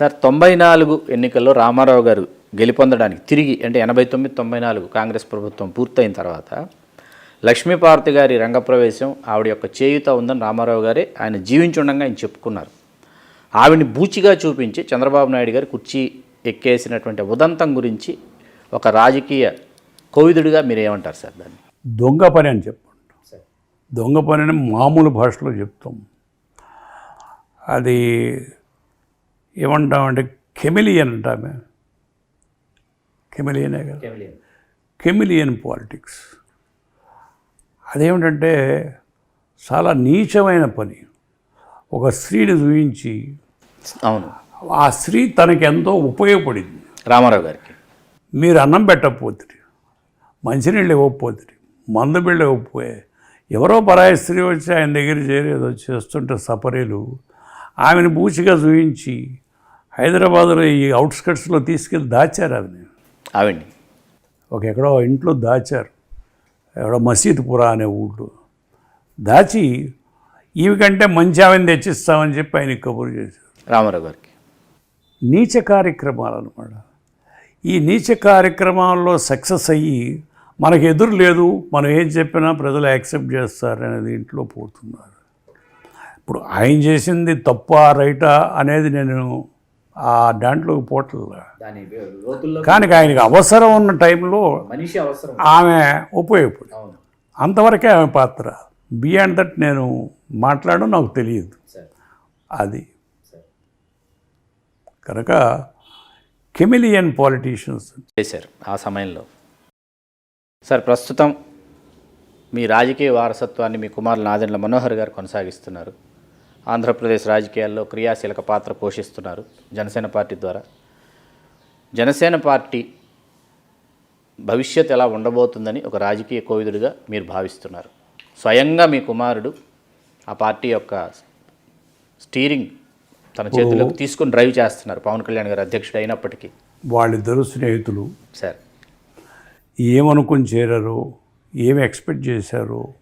Sir తొంభై నాలుగు ఎన్నికల్లో రామారావు గారు గెలుపొందడానికి తిరిగి అంటే ఎనభై తొమ్మిది తొంభై నాలుగు కాంగ్రెస్ ప్రభుత్వం పూర్తయిన తర్వాత లక్ష్మీపార్వతి గారి రంగప్రవేశం ఆవిడ యొక్క చేయుత ఉందని రామారావు గారే ఆయన జీవించుండగా ఆయన చెప్పుకున్నారు. ఆవిడని బూచిగా చూపించి చంద్రబాబు నాయుడు గారు కుర్చీ ఎక్కేసినటువంటి ఉదంతం గురించి ఒక రాజకీయ కోవిదుడిగా మీరు ఏమంటారు సార్ దాన్ని? దొంగ పని అని చెప్పండి దొంగ పని అని మామూలు భాషలో చెప్తాం. అది ఏమంటామంటే కెమిలియన్ అంటామే. కెమిలియనే కదా. కెమిలియన్. పాలిటిక్స్. అదేమిటంటే చాలా నీచమైన పని. ఒక స్త్రీని చూపించి అవును. ఆ స్త్రీ తనకి ఎంతో ఉపయోగపడింది. రామారావు గారికి. మీరు అన్నం పెట్టకపోతుంది మంచినీళ్ళు ఇవ్వకపోతుంది మందు బిళ్ళ ఇవ్వకపోయే ఎవరో పరాయి స్త్రీ వచ్చి ఆయన దగ్గర చేరి ఏదో చేస్తుంటే సపరీలు ఆమెను బూచిగా చూపించి హైదరాబాద్లో ఈ అవుట్స్కట్స్లో తీసుకెళ్ళి దాచారు ఆమెని ఆవిడ్ని. ఒక ఎక్కడో ఇంట్లో దాచారు. ఎక్కడో మసీద్పురా అనే ఊళ్ళో. దాచి ఈమె కంటే మంచి ఆమెను తెచ్చిస్తామని చెప్పి ఆయన కబురు చేశారు. రామారావు గారికి. నీచ కార్యక్రమాలు అనమాట. ఈ నీచ కార్యక్రమాల్లో సక్సెస్ అయ్యి మనకు ఎదురు లేదు మనం ఏం చెప్పినా ప్రజలు యాక్సెప్ట్ చేస్తారనే దీంట్లో పోతున్నారు. ఇప్పుడు ఆయన చేసింది తప్ప రైటా అనేది నేను ఆ దాంట్లోకి పోట్ల. కానీ ఆయనకి అవసరం ఉన్న టైంలో మనిషి అవసరం. ఆమె ఉపయోగపడి అవును. అంతవరకే ఆమె పాత్ర. బియాండ్ దట్ నేను మాట్లాడడం నాకు తెలియదు. సార్. అది. కనుక కెమిలియన్ పాలిటీషియన్స్. చేశారు ఆ సమయంలో. సార్ ప్రస్తుతం మీ రాజకీయ వారసత్వాన్ని మీ కుమారులు నాదెండ్ల మనోహర్ గారు కొనసాగిస్తున్నారు. ఆంధ్రప్రదేశ్ రాజకీయాల్లో క్రియాశీలక పాత్ర పోషిస్తున్నారు జనసేన పార్టీ ద్వారా. జనసేన పార్టీ భవిష్యత్ ఎలా ఉండబోతుందని ఒక రాజకీయ కోవిదుడిగా మీరు భావిస్తున్నారు. స్వయంగా మీ కుమారుడు ఆ పార్టీ యొక్క స్టీరింగ్ తన చేతుల్లోకి తీసుకుని డ్రైవ్ చేస్తున్నారు. పవన్ కళ్యాణ్ గారు అధ్యక్షుడు అయినప్పటికీ. వాళ్ళిద్దరు స్నేహితులు. సార్. ఏమనుకుని చేరారో ఏమి ఎక్స్పెక్ట్ చేశారో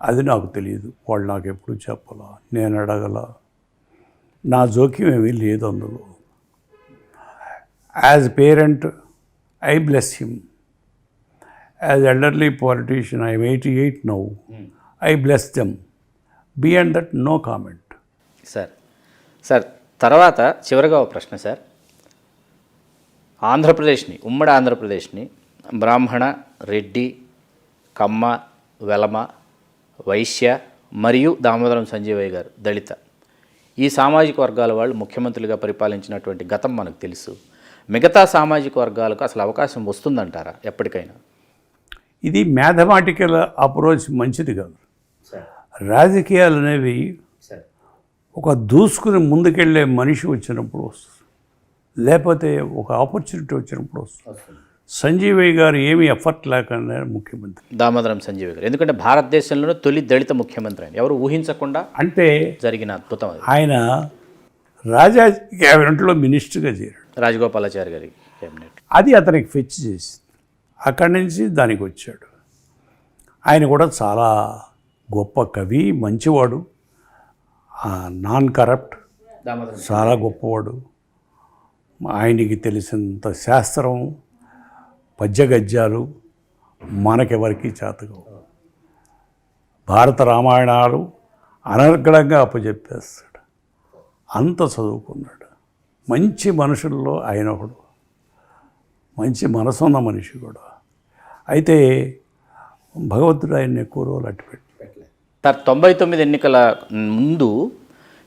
అది నాకు తెలియదు. వాళ్ళు నాకు ఎప్పుడు చెప్పాలా? నేను అడగల? నా జోక్యం ఏమీ లేదు అందులో. As parent I bless him as elderly politician I'm eighty eight now I bless them beyond that no comment sir sir తర్వాత చివరిగా ఒక ప్రశ్న సార్ ఆంధ్రప్రదేశ్ని ఉమ్మడి ఆంధ్రప్రదేశ్ని బ్రాహ్మణ రెడ్డి కమ్మ వెలమ వైశ్య మరియు దామోదరం సంజీవయ్య గారు దళిత. ఈ సామాజిక వర్గాల వాళ్ళు ముఖ్యమంత్రులుగా పరిపాలించినటువంటి గతం మనకు తెలుసు. మిగతా సామాజిక వర్గాలకు అసలు అవకాశం వస్తుందంటారా ఎప్పటికైనా? ఇది మ్యాథమెటికల్ అప్రోచ్ మంచిది కాదు. రాజకీయాలు అనేవి ఒక దూసుకుని ముందుకెళ్ళే మనిషి వచ్చినప్పుడు వస్తుంది. లేకపోతే ఒక ఆపర్చునిటీ వచ్చినప్పుడు వస్తుంది. సంజీవయ్య గారు ఏమీ ఎఫర్ట్ లేకుండా ముఖ్యమంత్రి. దామోదరం సంజీవయ్య గారు. ఎందుకంటే భారతదేశంలోనే తొలి దళిత ముఖ్యమంత్రి ఆయన. ఎవరు ఊహించకుండా అంటే జరిగిన అద్భుతం అది. ఆయన రాజా క్యాబినెట్లో మినిస్టర్గా చేరాడు. రాజగోపాలాచారి గారి కేబినెట్ అది అతనికి ఫెచ్ చేసింది. అక్కడి నుంచి దానికి వచ్చాడు. ఆయన కూడా చాలా గొప్ప కవి మంచివాడు నాన్ కరప్ట్ దామోదరం చాలా గొప్పవాడు. ఆయనకి తెలిసినంత శాస్త్రం పద్యగద్యాలు మనకెవరికి చేతకవు. భారత రామాయణాలు అనర్గళంగా అప్పచెప్పేస్తాడు అంత చదువుకున్నాడు. మంచి మనుషుల్లో ఆయన ఒకడు. మంచి మనసున్న మనిషి కూడా. అయితే భగవంతుడు ఆయన్ని ఎక్కువ రోజులు అట్టుపెట్టి తొంభై తొమ్మిది ఎన్నికల ముందు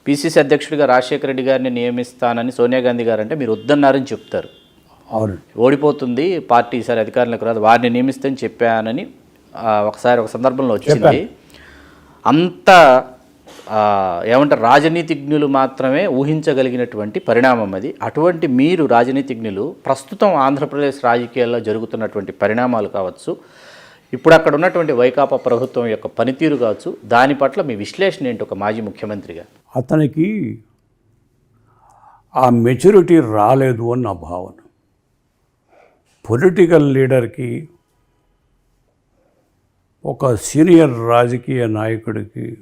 పిసిసి అధ్యక్షుడిగా రాజశేఖర రెడ్డి గారిని నియమిస్తానని సోనియా గాంధీ గారు అంటే మీరు వద్దన్నారని చెప్తారు. అవునండి ఓడిపోతుంది పార్టీ ఈసారి అధికారంలోకి రాదు వారిని నియమిస్తే అని చెప్పానని ఒకసారి ఒక సందర్భంలో వచ్చింది. అంత ఏమంటారు రాజనీతిజ్ఞులు మాత్రమే ఊహించగలిగినటువంటి పరిణామం అది. అటువంటి మీరు రాజనీతిజ్ఞులు ప్రస్తుతం ఆంధ్రప్రదేశ్ రాజకీయాల్లో జరుగుతున్నటువంటి పరిణామాలు కావచ్చు ఇప్పుడు అక్కడ ఉన్నటువంటి వైకాపా ప్రభుత్వం యొక్క పనితీరు కావచ్చు దాని పట్ల మీ విశ్లేషణ ఏంటి ఒక మాజీ ముఖ్యమంత్రిగా? అతనికి ఆ మెచ్యూరిటీ రాలేదు అని నా భావన. పొలిటికల్ లీడర్కి ఒక సీనియర్ రాజకీయ నాయకుడికి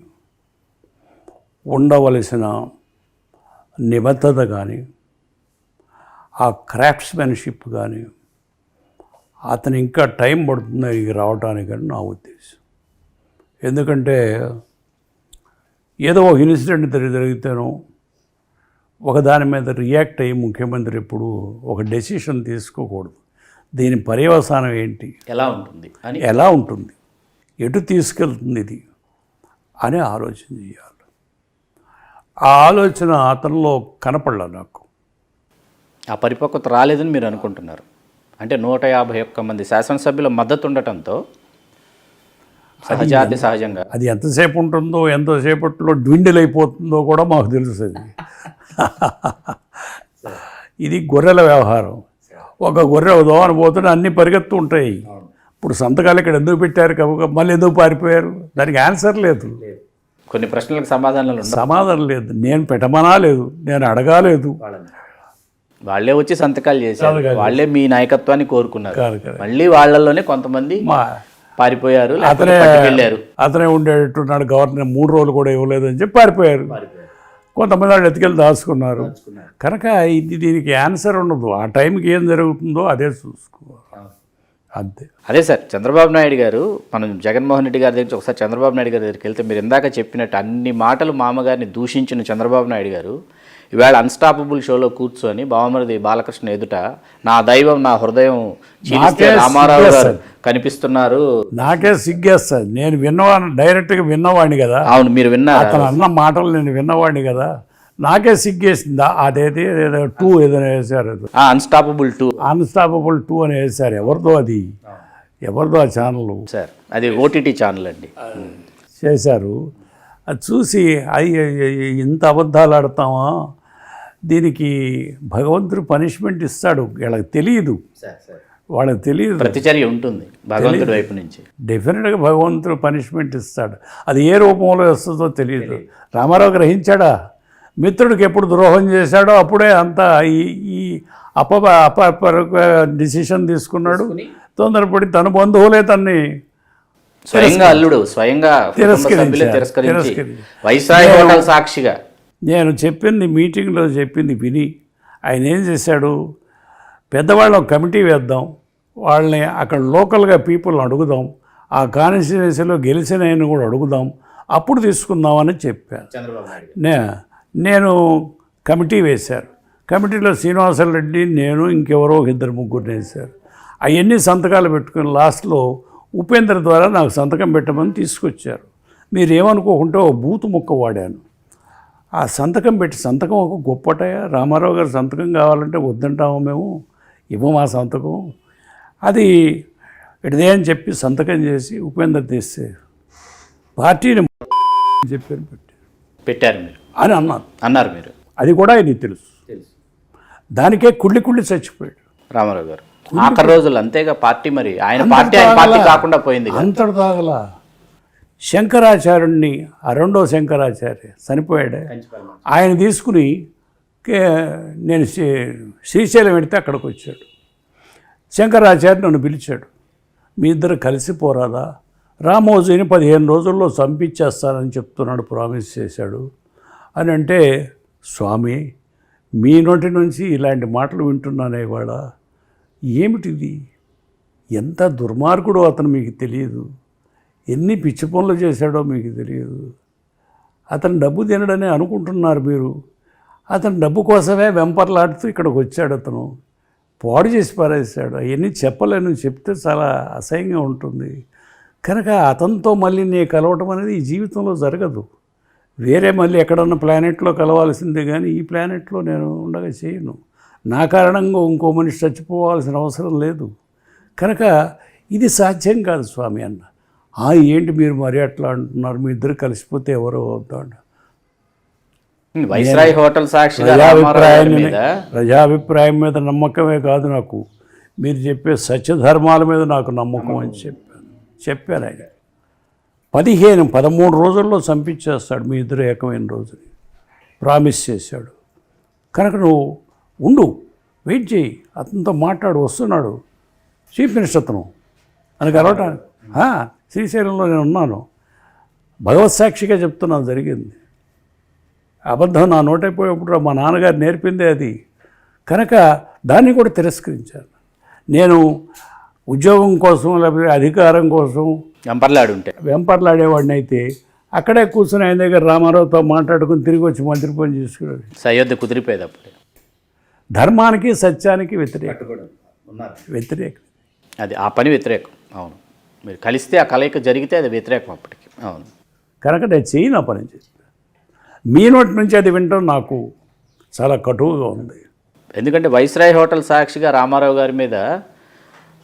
ఉండవలసిన నిబద్ధత కానీ ఆ క్రాఫ్ట్స్మెన్షిప్ కానీ అతను ఇంకా టైం పడుతుంది ఇక రావటానికి అని నా ఉద్దేశం. ఎందుకంటే ఏదో ఒక ఇన్సిడెంట్ జరిగి జరిగితేనో ఒకదాని మీద రియాక్ట్ అయ్యి ముఖ్యమంత్రి ఎప్పుడు ఒక డెసిషన్ తీసుకోకూడదు. దీని పర్యవసానం ఏంటి? ఎలా ఉంటుంది? అని ఎలా ఉంటుంది? ఎటు తీసుకెళ్తుంది ఇది? అని ఆలోచన చేయాలి. ఆ ఆలోచన అతనిలో కనపడలే నాకు. ఆ పరిపక్వత రాలేదని మీరు అనుకుంటున్నారు. అంటే నూట యాభై ఒక్క మంది శాసనసభ్యుల మద్దతు ఉండటంతో సహజాతి సహజంగా అది ఎంతసేపు ఉంటుందో ఎంతసేపట్లో డ్విండిల్ అయిపోతుందో కూడా మాకు తెలుసు అది. ఇది గొర్రెల వ్యవహారం. ఒక గొర్రె దోవన పోతుంటే అన్నీ పరిగెత్తు ఉంటాయి. ఇప్పుడు సంతకాలు ఇక్కడ ఎందుకు పెట్టారు? కనుక మళ్ళీ ఎందుకు పారిపోయారు? దానికి ఆన్సర్ లేదు. కొన్ని ప్రశ్నలకు సమాధానాలు సమాధానం లేదు. నేను పెట్టమనా లేదు? నేను అడగాలేదు వాళ్ళే వచ్చి సంతకాలు చేశారు. వాళ్ళే మీ నాయకత్వాన్ని కోరుకున్నారు. మళ్ళీ వాళ్ళల్లోనే కొంతమంది పారిపోయారు అతనే పట్టుకెళ్ళారు. అతనే ఉండేట్టున్నాడు గవర్నర్ మూడు రోజులు కూడా ఇవ్వలేదని చెప్పి పారిపోయారు. కొంతమంది వాళ్ళు ఎత్తుకెళ్ళి దాచుకున్నారు. కనుక ఇది దీనికి ఆన్సర్ ఉండదు. ఆ టైంకి ఏం జరుగుతుందో అదే చూసుకోవాలి. అంతే. అదే సార్ చంద్రబాబు నాయుడు గారు మనం జగన్మోహన్ రెడ్డి గారి దగ్గర నుంచి ఒకసారి చంద్రబాబు నాయుడు గారి దగ్గరికి వెళ్తే మీరు ఇందాక చెప్పినట్టు అన్ని మాటలు మామగారిని దూషించిన చంద్రబాబు నాయుడు గారు ఇవాళ అన్స్టాపబుల్ షోలో కూర్చొని బావమరిది బాలకృష్ణ ఎదుట నా దైవం నా హృదయం రామారావు గారు. కనిపిస్తున్నారు. నాకే సిగ్గేస్తుంది నేను విన్నవాడిని డైరెక్ట్గా విన్నవాడిని కదా. అవును మీరు విన్నారు? అతను అన్న మాటలు నేను విన్నవాడిని కదా. నాకే సిగ్గేసింది అదేది ఏదో టూ ఏదైనా వేశారు అన్స్టాపబుల్ టూ అన్స్టాపబుల్ టూ అని వేశారు. ఎవరిదో అది. ఎవరిదో ఆ ఛానల్ సార్ అది ఓటీటీ ఛానల్ అండి. చేశారు. అది చూసి అయ్యి ఇంత అబద్ధాలు ఆడతామా దీనికి భగవంతుడు పనిష్మెంట్ ఇస్తాడు. వీళ్ళకి తెలియదు. వాళ్ళకి తెలియదు. ప్రతిచర్య ఉంటుంది భగవంతుడి వైపు నుంచి. డెఫినెట్గా భగవంతుడు పనిష్మెంట్ ఇస్తాడు. అది ఏ రూపంలో వస్తుందో తెలియదు. రామారావు గ్రహించాడా? మిత్రుడికి ఎప్పుడు ద్రోహం చేశాడో అప్పుడే అంతా ఈ అప అప డిసిషన్ తీసుకున్నాడు. తొందరపడి తన బంధువులే తన్ని స్వయంగా అల్లుడు స్వయంగా తిరస్కరించి. వైస్రాయ్ హోటల్ సాక్షిగా నేను చెప్పింది మీటింగ్లో చెప్పింది విని ఆయన ఏం చేశాడు? పెద్దవాళ్ళ ఒక కమిటీ వేద్దాం వాళ్ళని అక్కడ లోకల్గా పీపుల్ని అడుగుదాం ఆ కాన్స్టిట్యున్సీలో గెలిచిన ఆయన కూడా అడుగుదాం అప్పుడు తీసుకుందామని చెప్పాను. నే నేను కమిటీ వేశారు. కమిటీలో శ్రీనివాసరెడ్డి నేను ఇంకెవరో ఇద్దరు ముగ్గురు వేశారు. అవన్నీ సంతకాలు పెట్టుకుని లాస్ట్లో ఉపేంద్ర ద్వారా నాకు సంతకం పెట్టమని తీసుకొచ్చారు. మీరు ఏమనుకోకుంటే ఒక బూతు ముక్క వాడాను. ఆ సంతకం పెట్టి సంతకం ఒక గొప్పటయా రామారావు గారు సంతకం కావాలంటే వద్దంటాము మేము. ఇవ్వము ఆ సంతకం? అది ఇటుదే అని చెప్పి సంతకం చేసి ఉపేంద్ర తీస్తే పార్టీని చెప్పారు పెట్టి. పెట్టారు మీరు? అని అన్నాను అన్నారు మీరు? అది కూడా ఆయనకి తెలుసు. దానికే కుళ్ళి కుళ్ళి చచ్చిపోయాడు. రామారావు గారు. ఆఖరి రోజులు అంతేగా పార్టీ మరి. ఆయన పార్టీ ఆయన పార్టీ కాకుండా పోయింది. అంతటి తాగల శంకరాచార్యుడిని ఆ రెండో శంకరాచార్య చనిపోయాడు. ఆయన తీసుకుని నేను శ్రీ- శ్రీశైలం పెడితే అక్కడికి వచ్చాడు శంకరాచార్య నన్ను పిలిచాడు. మీ ఇద్దరు కలిసి పోరాదా? రామోజీని పదిహేను రోజుల్లో చంపించేస్తానని చెప్తున్నాడు ప్రామిస్ చేశాడు. అని అంటే స్వామి మీ నోటి నుంచి ఇలాంటి మాటలు వింటున్నానే ఇవాళ. ఏమిటిది? ఎంత దుర్మార్గుడో అతను మీకు తెలియదు. ఎన్ని పిచ్చి పనులు చేశాడో మీకు తెలియదు. అతను డబ్బు తినడని అనుకుంటున్నారు మీరు. అతను డబ్బు కోసమే వెంపర్లాడుతూ ఇక్కడికి వచ్చాడు అతను. పాడు చేసి పారేశాడు. అవన్నీ చెప్పలేను. చెప్తే చాలా అసహ్యంగా ఉంటుంది. కనుక అతనితో మళ్ళీ నేను కలవటం అనేది ఈ జీవితంలో జరగదు. వేరే మళ్ళీ ఎక్కడన్నా ప్లానెట్లో కలవాల్సిందే కానీ ఈ ప్లానెట్లో నేను ఉండగా చేయను. నా కారణంగా ఇంకో మనిషి చచ్చిపోవాల్సిన అవసరం లేదు. కనుక ఇది సాధ్యం కాదు స్వామి అన్న. "ఆ, ఏంటి మీరు మరి అట్లా అంటున్నారు? మీ ఇద్దరు కలిసిపోతే ఎవరో అవుతాడు వైస్రాయ్ హోటల్ మీద ప్రజాభిప్రాయం మీద నమ్మకమే కాదు నాకు. మీరు చెప్పే సత్యధర్మాల మీద నాకు నమ్మకం అని చెప్పాను చెప్పాను ఆయన. పదిహేను పదమూడు రోజుల్లో చంపించేస్తాడు మీ ఇద్దరు ఏకమైన రోజుని. ప్రామిస్ చేశాడు. కనుక నువ్వు ఉండు వెయిట్ చేయి. అతనితో మాట్లాడు వస్తున్నాడు. చీఫ్ మినిస్టర్ అతను. అని కలవటానికి శ్రీశైలంలో నేను ఉన్నాను. భగవత్ సాక్షిగా చెప్తున్నాను జరిగింది. అబద్ధం నా నోటైపోయేప్పుడు మా నాన్నగారు నేర్పిందే అది. కనుక దాన్ని కూడా తిరస్కరించాను. నేను ఉద్యోగం కోసం లేకపోతే అధికారం కోసం వెంపర్లాడు ఉంటే వెంపర్లాడేవాడిని అయితే అక్కడే కూర్చుని ఆయన దగ్గర రామారావుతో మాట్లాడుకుని తిరిగి వచ్చి మంత్రి పని చేసుకునేది సయోధ్య కుదిరిపోయేది అప్పుడు ధర్మానికి సత్యానికి వ్యతిరేకం. వ్యతిరేకం. అది ఆ పని వ్యతిరేకం. అవును. మీరు కలిస్తే ఆ కలయిక జరిగితే అది వ్యతిరేకం అప్పటికి. అవును. కనుక నేను చేయను పని మీ నోటి నుంచి అది వినటం నాకు చాలా కటువుగా ఉంది. ఎందుకంటే వైస్రాయ్ హోటల్ సాక్షిగా రామారావు గారి మీద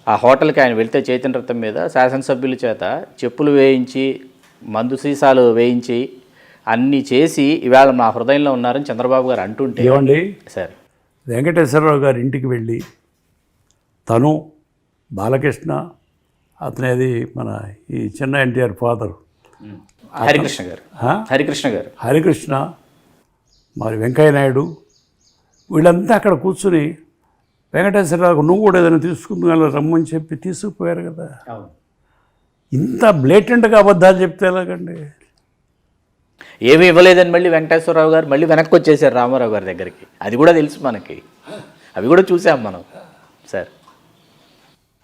ఆ హోటల్కి ఆయన వెళ్తే చైతన్య రథం మీద శాసనసభ్యుల చేత చెప్పులు వేయించి మందు సీసాలు వేయించి అన్నీ చేసి ఇవాళ నా హృదయంలో ఉన్నారని చంద్రబాబు గారు అంటుంటే ఏమండి? సార్. వెంకటేశ్వరరావు గారి ఇంటికి వెళ్ళి తను బాలకృష్ణ అతనేది మన ఈ చిన్న ఎన్టీఆర్ ఫాదర్. హరికృష్ణ గారు. హరికృష్ణ గారు. హరికృష్ణ మరి వెంకయ్య నాయుడు వీళ్ళంతా అక్కడ కూర్చుని వెంకటేశ్వరరావు నువ్వు కూడా ఏదైనా తీసుకుందా రమ్మని చెప్పి తీసుకుపోయారు కదా. ఇంత బ్లేటెంట్గా అబద్ధాలు చెప్తే ఎలాగండి? ఏమీ ఇవ్వలేదని మళ్ళీ వెంకటేశ్వరరావు గారు మళ్ళీ వెనక్కి వచ్చేసారు రామారావు గారి దగ్గరికి. అది కూడా తెలుసు మనకి. అవి కూడా చూసాం మనం సార్.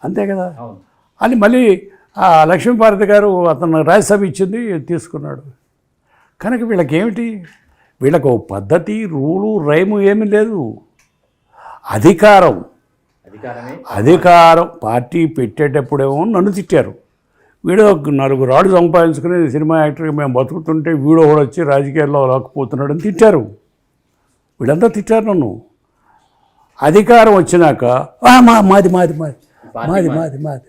అంతే కదా? అవును. అని మళ్ళీ ఆ లక్ష్మీపార్వతి గారు అతను రాజ్యసభ ఇచ్చింది తీసుకున్నాడు. కనుక వీళ్ళకి ఏమిటి వీళ్ళకు పద్ధతి రూలు రైము ఏమీ లేదు. అధికారం. అధికారం. పార్టీ పెట్టేటప్పుడేమో నన్ను తిట్టారు. వీడు ఒక నలుగురు రాడు సంపాదించుకుని సినిమా యాక్టర్గా మేము బతుకుతుంటే వీడు కూడా వచ్చి రాజకీయాల్లో లాక్కుపోతున్నాడు అని తిట్టారు. వీళ్ళంతా తిట్టారు నన్ను. అధికారం వచ్చినాక "ఆ, మా మాది మాది మాది మాది. మాది మాది.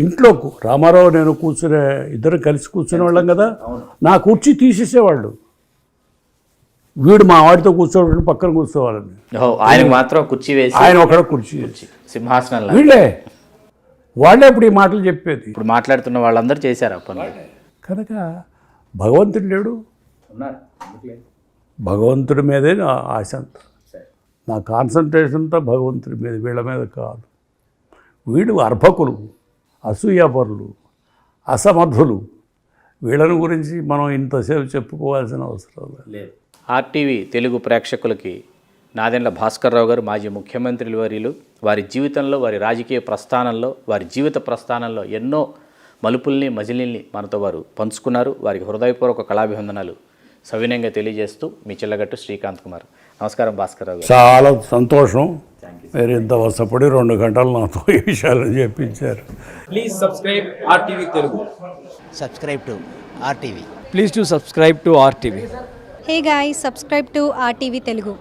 ఇంట్లో రామారావు నేను కూర్చునే ఇద్దరు కలిసి కూర్చునే వాళ్ళం కదా. నా కుర్చీ తీసేసేవాళ్ళు. వీడు మా వాడితో కూర్చోవాలని పక్కన కూర్చోవాలని. ఓహో ఆయనకు మాత్రం కుర్చీ వేసి ఆయన ఒకడ కుర్చీ సింహాసనంలో. వీళ్ళే. వాళ్ళే ఇప్పుడు ఈ మాటలు చెప్పేది. ఇప్పుడు మాట్లాడుతున్న వాళ్ళందరూ చేశారు పనులు. కనుక భగవంతుడు లేడు. భగవంతుడి మీదే నా ఆశ నా కాన్సన్ట్రేషన్ అంతా భగవంతుడి మీద వీళ్ళ మీద కాదు. వీడు అర్భకులు అసూయాపరులు అసమర్థులు వీళ్ళని గురించి మనం ఇంతసేపు చెప్పుకోవాల్సిన అవసరం లేదు. ఆర్టీవీ తెలుగు ప్రేక్షకులకి నాదెండ్ల భాస్కర్రావు గారు మాజీ ముఖ్యమంత్రులు వారిలు వారి జీవితంలో వారి రాజకీయ ప్రస్థానంలో వారి జీవిత ప్రస్థానంలో ఎన్నో మలుపుల్ని మజిలీల్ని మనతో వారు పంచుకున్నారు. వారికి హృదయపూర్వక కళాభివందనాలు సవినయంగా తెలియజేస్తూ మీ చిల్లగట్టు శ్రీకాంత్ కుమార్. నమస్కారం భాస్కర్ రావు చాలా సంతోషం. మీరు ఇంత వసపడి రెండు గంటలు నాతో ఈ విషయాలు చెప్పించారు. Please subscribe RTV Telugu subscribe to RTV please to subscribe to RTV hey guy subscribe to RTV Telugu